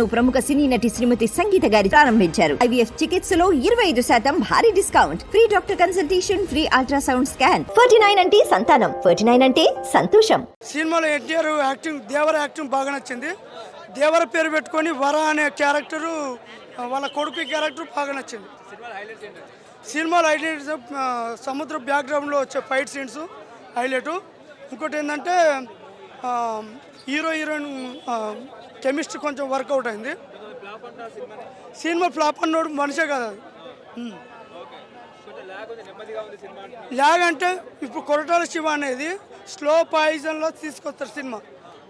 ప్రముఖ సినీ నటి శ్రీమతి సంగీత గారి ప్రారంభించారు. ఐవీఎఫ్ చికిత్సలో ఇరవై ఐదు శాతం భారీ discount. Free doctor consultation free ultrasound scan. Forty nine అంటే సంతానం. ఫోర్టీ నైన్ అంటే సంతోషం. సినిమాలో ఎన్టీఆర్ యాక్టింగ్ దేవర యాక్టింగ్ బాగా నచ్చింది. దేవర పేరు పెట్టుకొని వర అనే క్యారెక్టరు వాళ్ళ కొడుకు క్యారెక్టర్ బాగా నచ్చింది. సినిమాలో హైలైట్ సముద్ర బ్యాక్గ్రౌండ్లో వచ్చే ఫైట్ సీన్స్ హైలైట్. ఇంకోటి ఏంటంటే హీరో హీరోయిన్ కెమిస్ట్రీ కొంచెం వర్కౌట్ అయింది. సినిమా ఫ్లాప్ అన్నోడు మనిషే కదా అది. లాగ్ అంటే ఇప్పుడు కొరటాల శివ అనేది స్లో పాయిజన్లో తీసుకొస్తారు సినిమా.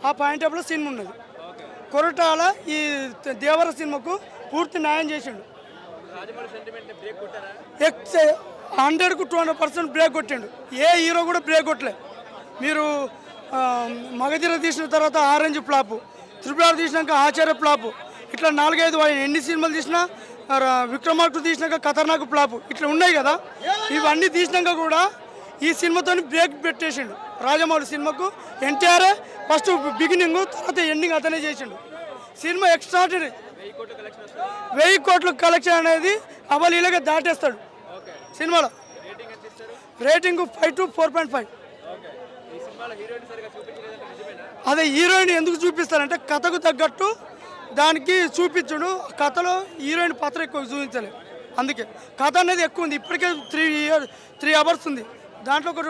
ఆ పాయింట్ ఆఫ్లో సినిమా ఉన్నది. కొరటాల ఈ దేవర సినిమాకు పూర్తి న్యాయం చేసిండు. ఎక్స్ హండ్రెడ్కు టూ హండ్రెడ్ పర్సెంట్ బ్రేక్ కొట్టిండు. ఏ హీరో కూడా బ్రేక్ కొట్టలే. మీరు మగధీర తీసిన తర్వాత ఆరెంజ్ ఫ్లాప్. త్రిపురాలు తీసినాక ఆచార్య ఫ్లాప్. ఇట్లా నాలుగైదు ఎన్ని సినిమాలు తీసినా విక్రమార్కుడు తీసినాక ఖతర్నాక్ ఫ్లాప్. ఇట్లా ఉన్నాయి కదా. ఇవన్నీ తీసినాక కూడా ఈ సినిమాతో బ్రేక్ పెట్టేసిండు. రాజమౌళి సినిమాకు ఎన్టీఆర్ ఫస్ట్ బిగినింగ్ తర్వాత ఎండింగ్ అతనే చేసిండు. Cinema extraordinary. వెయ్యి కోట్ల కలెక్షన్ అనేది అవలీలగా దాటేస్తాడు. సినిమాలో. Rating five to four point five. అదే హీరోయిన్ ఎందుకు చూపిస్తారంటే కథకు తగ్గట్టు దానికి చూపించుడు. కథలో హీరోయిన్ పాత్ర ఎక్కువ చూపించలే. అందుకే కథ అనేది ఎక్కువ ఉంది. ఇప్పటికే త్రీ ఇయర్ త్రీ అవర్స్ ఉంది. దాంట్లో ఒక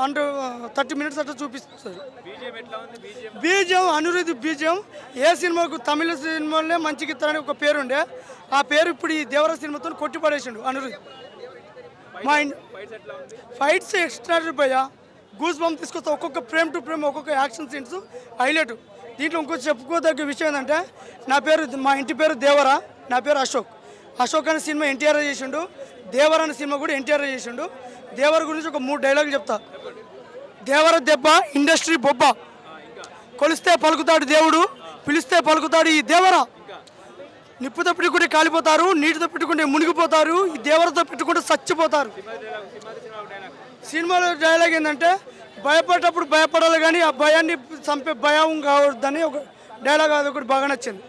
హండ్రెడ్ థర్టీ మినిట్స్ అట్లా చూపిస్తారు. బీజం అనిరుద్ధి బీజం. ఏ సినిమాకు తమిళ సినిమాలనే మంచిగా ఇస్తారని ఒక పేరు ఉండే ఆ పేరు ఇప్పుడు ఈ దేవర సినిమాతో కొట్టి పడేసిండు అనిరుద్ధ్. మా ఇన్ ఫైట్స్ ఎక్స్ట్రా భయ్య గూస్ బంప్ తీసుకొస్తే ఒక్కొక్క ఫ్రేమ్ టు ఫ్రేమ్ ఒక్కొక్క యాక్షన్ సీన్స్. హైలైట్. దీంట్లో ఇంకో చెప్పుకోదగ్గ విషయం ఏంటంటే నా పేరు మా ఇంటి పేరు దేవర నా పేరు అశోక్. అశోక్ అనే సినిమా ఎన్టీఆర్ చేసిండు. దేవర అనే సినిమా కూడా ఎన్టీఆర్ చేసిండు. దేవర గురించి ఒక మూడు డైలాగులు చెప్తా. దేవర దెబ్బ ఇండస్ట్రీ బొబ్బ. కొలిస్తే పలుకుతాడు దేవుడు పిలిస్తే పలుకుతాడు ఈ దేవరా. నిప్పుతో పెట్టుకుంటే కాలిపోతారు నీటితో పెట్టుకుంటే మునిగిపోతారు ఈ దేవరతో పెట్టుకుంటే చచ్చిపోతారు. సినిమాలో డైలాగ్ ఏంటంటే భయపడేటప్పుడు భయపడాలి కానీ ఆ భయాన్ని చంపే భయం కావద్దని ఒక డైలాగ్ అది ఒకటి బాగా నచ్చింది.